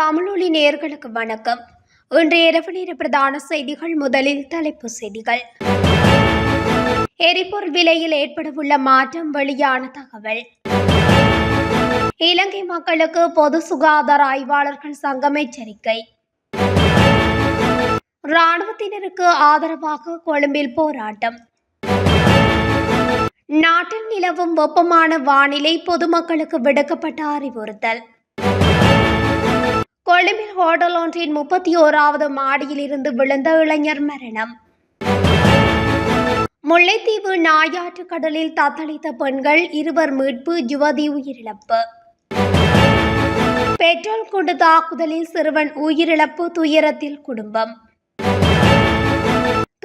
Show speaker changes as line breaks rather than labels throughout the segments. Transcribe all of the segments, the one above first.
தமிழொலி நேர்களுக்கு வணக்கம். இன்றைய இரவு நேர பிரதான செய்திகள் முதலில் தலைப்பு செய்திகள். எரிபொருள் விலையில் ஏற்படவுள்ள மாற்றம் வெளியான தகவல். இலங்கை மக்களுக்கு பொது சுகாதார ஆய்வாளர்கள் சங்கம் எச்சரிக்கை. இராணுவத்தினருக்கு ஆதரவாக கொழும்பில் போராட்டம். நாட்டில் நிலவும் வெப்பமான வானிலை பொதுமக்களுக்கு விடுக்கப்பட்ட அறிவுறுத்தல். கொழும்பில் ஹோட்டல் ஒன்றின் முப்பத்தி ஓராவது மாடியில் இருந்து விழுந்த இளைஞர் மரணம். முல்லைத்தீவு நாயாற்று கடலில் தத்தளித்த பெண்கள் இருவர் மீட்பு யுவதி உயிரிழப்பு. பெட்ரோல் குண்டு தாக்குதலில் சிறுவன் உயிரிழப்பு துயரத்தில் குடும்பம்.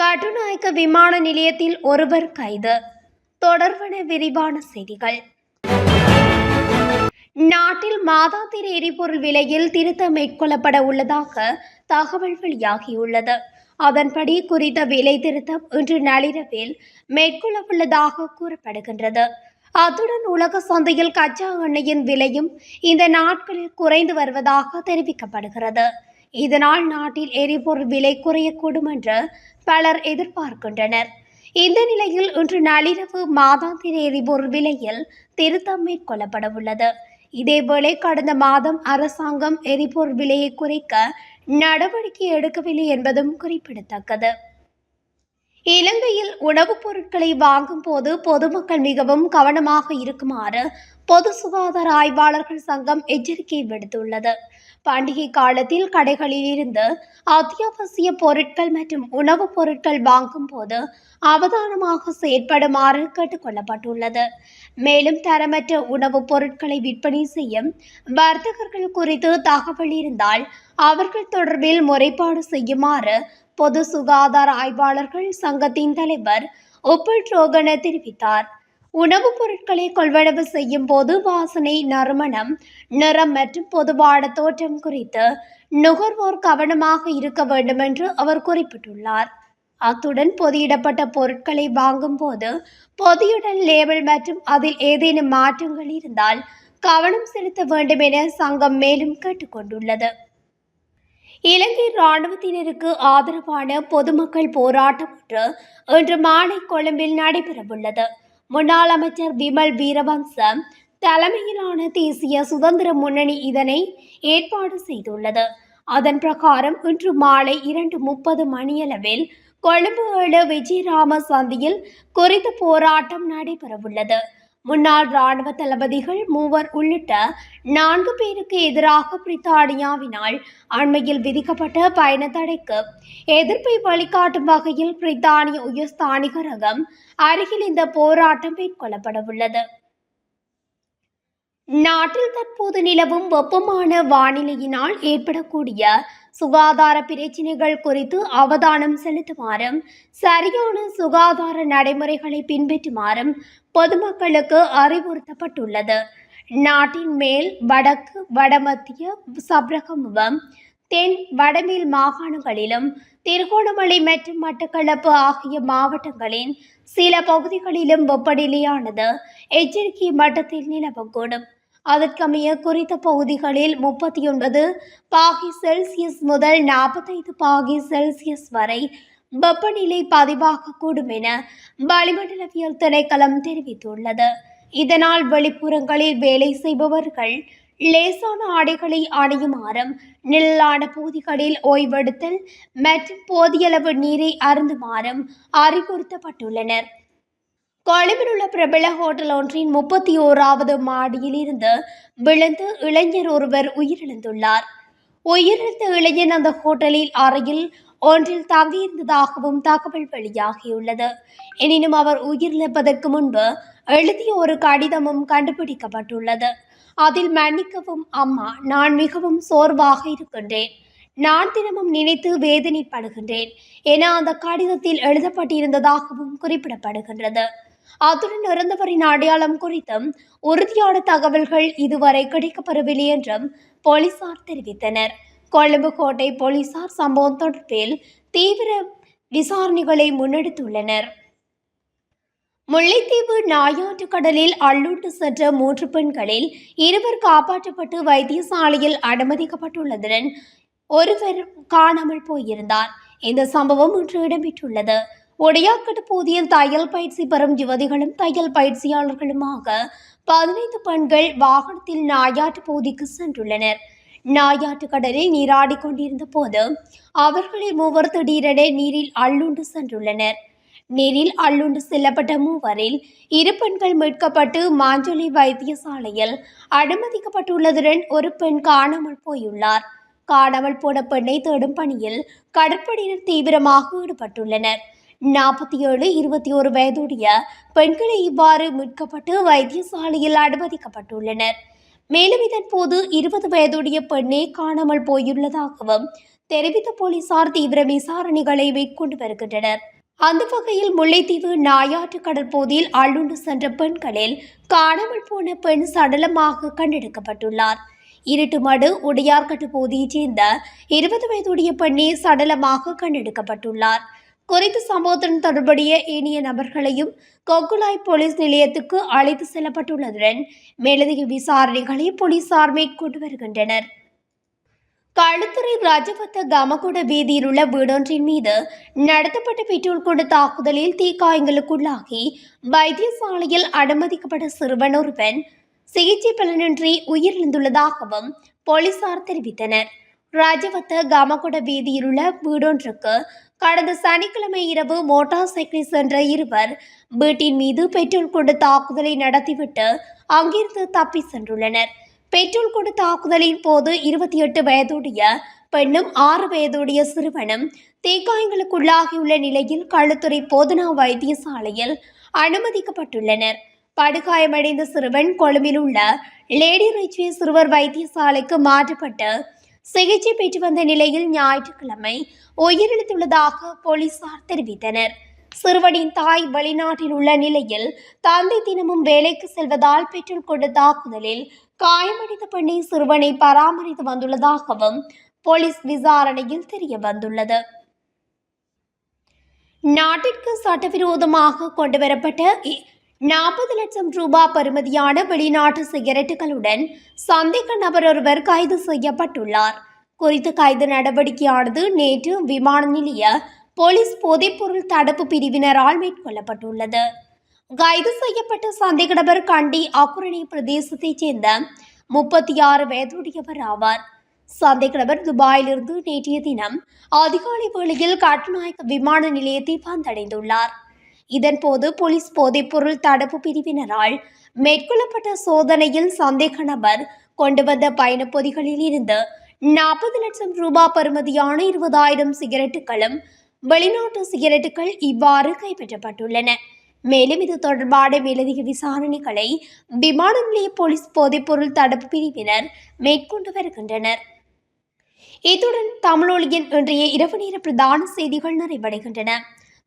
கட்டுநாயக்க விமான நிலையத்தில் ஒருவர் கைது. தொடர்பான விரிவான செய்திகள். நாட்டில் மாதாந்திர எரிபொருள் விலையில் திருத்தம் மேற்கொள்ளப்பட உள்ளதாக தகவல் வெளியாகியுள்ளது. அதன்படி குறித்த விலை திருத்தம் இன்று நள்ளிரவில் மேற்கொள்ள உள்ளதாக கூறப்படுகின்றது. அத்துடன் உலக சந்தையில் கச்சா எண்ணெயின் விலையும் இந்த நாட்களில் குறைந்து வருவதாக தெரிவிக்கப்படுகிறது. இதனால் நாட்டில் எரிபொருள் விலை குறையக்கூடும் என்று பலர் எதிர்பார்க்கின்றனர். இந்த நிலையில் இன்று நள்ளிரவு மாதாந்திர எரிபொருள் விலையில் திருத்தம் மேற்கொள்ளப்பட உள்ளது. இதேவேளை கடந்த மாதம் அரசாங்கம் எரிபொருள் விலையை குறைக்க நடவடிக்கை எடுக்கவில்லை என்பதும் குறிப்பிடத்தக்கது. இலங்கையில் உணவுப் பொருட்களை வாங்கும் போது பொதுமக்கள் மிகவும் கவனமாக இருக்குமாறு பொது சுகாதார ஆய்வாளர்கள் சங்கம் எச்சரிக்கை விடுத்துள்ளது. பண்டிகை காலத்தில் கடைகளில் இருந்து அத்தியாவசிய பொருட்கள் மற்றும் உணவுப் பொருட்கள் வாங்கும் போது அவதானமாக செயற்படுமாறு கேட்டுக்கொள்ளப்பட்டுள்ளது மேலும் தரமற்ற உணவுப் பொருட்களை விற்பனை செய்யும் வர்த்தகர்கள் குறித்து தகவல் இருந்தால் அவர்கள் தொடர்பில் முறைப்பாடு செய்யுமாறு பொது சுகாதார ஆய்வாளர்கள் சங்கத்தின் தலைவர் ஒப்புல் ரோகன தெரிவித்தார். உணவுப் பொருட்களை கொள்வனவு செய்யும் போது வாசனை நறுமணம் நிறம் மற்றும் பொதுவான தோற்றம் குறித்து நுகர்வோர் கவனமாக இருக்க வேண்டும் என்று அவர் குறிப்பிட்டுள்ளார். அத்துடன் பொதியிடப்பட்ட பொருட்களை வாங்கும் போது பொதியுடன் லேபிள் மற்றும் அதில் ஏதேனும் மாற்றங்கள் இருந்தால் கவனம் செலுத்த வேண்டும் என சங்கம் மேலும் கேட்டுக்கொண்டுள்ளது. இலங்கை இராணுவத்தினருக்கு ஆதரவான பொதுமக்கள் போராட்டம் ஒன்று இன்று மாலை கொழும்பில் நடைபெறவுள்ளது. முன்னாள் அமைச்சர் விமல் வீரவம்சம் தலைமையிலான தேசிய சுதந்திர முன்னணி இதனை ஏற்பாடு செய்துள்ளது. அதன் பிரகாரம் இன்று மாலை இரண்டு முப்பது மணியளவில் கொழும்பு ஏழு விஜயராம சந்தியில் குறித்த போராட்டம் நடைபெறவுள்ளது. முன்னாள் ராணுவ தளபதிகள் மூவர் உள்ளிட்ட நான்கு பேருக்கு எதிராக பிரித்தானியாவினால் அண்மையில் விதிக்கப்பட்ட பயண தடைக்கு எதிர்ப்பை வழிகாட்டும் வகையில் பிரித்தானிய உயர்ஸ்தானிகரகம் அருகில் இந்த போராட்டம் மேற்கொள்ளப்படவுள்ளது. நாட்டில் தற்போது நிலவும் வெப்பமான வானிலையினால் ஏற்படக்கூடிய சுகாதார பிரச்சினைகள் குறித்து அவதானம் செலுத்துமாறும் சரியான சுகாதார நடைமுறைகளை பின்பற்றுமாறும் பொதுமக்களுக்கு அறிவுறுத்தப்பட்டுள்ளது. நாட்டின் மேல் வடக்கு வடமத்திய சப்ரகமுவம் தென் வடமேல் மாகாணங்களிலும் திருகோணமலை மற்றும் மட்டக்களப்பு ஆகிய மாவட்டங்களின் சில பகுதிகளிலும் வெப்பநிலையானது எச்சரிக்கை மட்டத்தில் நிலவக்கூடும். அதற்கமைய குறித்த பகுதிகளில் முப்பத்தி ஒன்பது பாகி செல்சியஸ் முதல் நாற்பத்தைந்து பாகி செல்சியஸ் வரை வெப்பநிலை பதிவாகக்கூடும் என வளிமண்டலவியல் திணைக்களம் தெரிவித்துள்ளது. இதனால் வெளிப்புறங்களில் வேலை செய்பவர்கள் லேசான ஆடைகளை அணியுமாறும் நிழலான பகுதிகளில் ஓய்வெடுத்தல் மற்றும் போதியளவு நீரை அருந்துமாறும் அறிவுறுத்தப்பட்டுள்ளனர். கொழும்பில் உள்ள பிரபல ஹோட்டல் ஒன்றின் முப்பத்தி ஓராவது மாடியில் இருந்து விழுந்து இளைஞர் ஒருவர் உயிரிழந்துள்ளார். உயிரிழந்த இளைஞன் அந்த ஹோட்டலில் அறையில் ஒன்றில் தங்கியிருந்ததாகவும் தகவல் வெளியாகியுள்ளது. எனினும் அவர் உயிரிழப்பதற்கு முன்பு எழுதிய ஒரு கடிதமும் கண்டுபிடிக்கப்பட்டுள்ளது. அதில் மன்னிக்கவும் அம்மா நான் மிகவும் சோர்வாக இருக்கின்றேன். நான் தினமும் நினைத்து வேதனைப்படுகின்றேன் என அந்த கடிதத்தில் எழுதப்பட்டிருந்ததாகவும் குறிப்பிடப்படுகின்றது. அத்துடன் இறந்தவரின் அடையாளம் குறித்தும் உறுதியான தகவல்கள் இதுவரை கிடைக்கப்பெறவில்லை என்றும் போலீசார் தெரிவித்தனர். கொழும்பு கோட்டை போலீசார் சம்பவம் தொடர்பில் தீவிர விசாரணைகளை முன்னெடுத்துள்ளனர். முல்லைத்தீவு நாயாற்று கடலில் அள்ளுண்டு சென்ற மூன்று பெண்களில் இருவர் காப்பாற்றப்பட்டு வைத்தியசாலையில் அனுமதிக்கப்பட்டுள்ளதுடன் ஒருவர் காணாமல் போயிருந்தார். இந்த சம்பவம் இன்று இடம்பெற்றுள்ளது. உடையாக்கட்டு பகுதியில் தையல் பயிற்சி பெறும் யுவதிகளும் தையல் பயிற்சியாளர்களுமாக பதினைந்து பெண்கள் வாகனத்தில் நாயாற்று பகுதிக்கு சென்றுள்ளனர். நாயாற்று கடலில் நீராடி கொண்டிருந்த போது அவர்களில் மூவர் திடீரென நீரில் அள்ளுண்டு சென்றுள்ளனர். நீரில் அள்ளுண்டு செல்லப்பட்ட மூவரில் இரு பெண்கள் மீட்கப்பட்டு மாஞ்சொலி வைத்தியசாலையில் அனுமதிக்கப்பட்டுள்ளதுடன் ஒரு பெண் காணாமல் போயுள்ளார். காணாமல் போன பெண்ணை தேடும் பணியில் கடற்படையினர் தீவிரமாக ஈடுபட்டுள்ளனர். நாற்பத்தி ஏழு இருபத்தி ஒரு வயதுடைய பெண்களை இவ்வாறு மீட்கப்பட்டு வைத்தியசாலையில் அனுமதிக்கப்பட்டுள்ளனர். மேலும் இதன் போது இருபது வயதுடைய பெண்ணே காணாமல் போயுள்ளதாகவும் தெரிவித்த போலீசார் தீவிர விசாரணைகளை மேற்கொண்டு வருகின்றனர். அந்த வகையில் முல்லைத்தீவு நாயாற்று கடற்பகுதியில் அள்ளுண்டு சென்ற பெண்களில் காணாமல் போன பெண் சடலமாக கண்டெடுக்கப்பட்டுள்ளார். இருட்டுமடு உடையார்கட்டு பகுதியைச் சேர்ந்த இருபது வயதுடைய பெண்ணே சடலமாக கண்டெடுக்கப்பட்டுள்ளார். குறித்த சம்பவத்துடன் தொடர்புடைய ஏனைய நபர்களையும் கொக்குலாய் போலீஸ் நிலையத்துக்கு அழைத்து செல்லப்பட்டுள்ளதுடன் மேலதிக விசாரணைகளை போலீசார் மேற்கொண்டு வருகின்றனர். களுத்துறை ராஜபத்த கமகுட வீதியில் உள்ள வீடொன்றின் மீது நடத்தப்பட்ட பெட்ரோல் கொண்டு தாக்குதலில் தீக்காயங்களுக்குள்ளாகி வைத்தியசாலையில் அனுமதிக்கப்பட்ட சிறுவன் ஒருவன் சிகிச்சை பலனின்றி உயிரிழந்துள்ளதாகவும் போலீசார் தெரிவித்தனர். ராஜவத்த கமகுட வீதியில் உள்ள வீடொன்றுக்கு கடந்த சனிக்கிழமை இரவு மோட்டார் சைக்கிள் சென்ற இருவர் வீட்டின் மீது பெட்ரோல் கொண்டு தாக்குதலை நடத்திவிட்டு அங்கிருந்து தப்பி சென்றுள்ளனர். பெட்ரோல் கொண்டு தாக்குதலின் போது இருபத்தி எட்டு வயதுடைய பெண்ணும் ஆறு வயதுடைய சிறுவனும் தீக்காயங்களுக்குள்ளாகியுள்ள நிலையில் களுத்துறை போதனா வைத்தியசாலையில் அனுமதிக்கப்பட்டுள்ளனர். படுகாயமடைந்த சிறுவன் கொழும்பில் உள்ள லேடி ரிச்வே சிறுவர் வைத்தியசாலைக்கு மாற்றப்பட்டு சிகிச்சை பெற்று வந்த நிலையில் ஞாயிற்றுக்கிழமை உயிரிழந்துள்ளதாக போலீசார் தெரிவித்தனர். சிறுவனின் தாய் வெளிநாட்டில் உள்ள நிலையில் தந்தை தினமும் வேலைக்கு செல்வதால் பெற்றோர் கொண்ட தாக்குதலில் காயமடைந்த பெண்ணை சிறுவனை பராமரித்து வந்துள்ளதாகவும் போலீஸ் விசாரணையில் தெரிய வந்துள்ளது. நாட்டிற்கு சட்டவிரோதமாக கொண்டுவரப்பட்ட நாற்பது லட்சம் ரூபாய் பெறுமதியான வெளிநாட்டு சிகரெட்டுகளுடன் சந்தேக நபர் ஒருவர் கைது செய்யப்பட்டுள்ளார். குறித்த கைது நடவடிக்கையானது நேற்று விமான நிலைய போலீஸ் போதைப்பொருள் தடுப்பு பிரிவினரால் மேற்கொள்ளப்பட்டுள்ளது. கைது செய்யப்பட்ட சந்தேக நபர் கண்டி அக்குரணி பிரதேசத்தைச் சேர்ந்த முப்பத்தி ஆறு வயதுடையவர் ஆவார். சந்தேக நபர் துபாயிலிருந்து நேற்றைய தினம் அதிகாலை வேளையில் கட்டுநாயக்க விமான நிலையத்தை வந்தடைந்துள்ளார் இதன்போது போலீஸ் போதைப்பொருள் தடுப்பு பிரிவினரால் மேற்கொள்ளப்பட்ட சோதனையில் சந்தேக நபர் கொண்டு வந்த பயணப்பொதிகளில் இருந்து நாற்பது லட்சம் ரூபாய் பெறுமதியான இருபதாயிரம் சிகரெட்டுகளும் வெளிநாட்டு சிகரெட்டுகள் இவ்வாறு கைப்பற்றப்பட்டுள்ளன. மேலும் இது தொடர்பான மேலதிக விசாரணைகளை விமான நிலைய போலீஸ் போதைப்பொருள் தடுப்பு பிரிவினர் மேற்கொண்டு வருகின்றனர். இத்துடன் தமிழொலியின் இன்றைய இரவு நேர பிரதான செய்திகள் நிறைவடைகின்றன.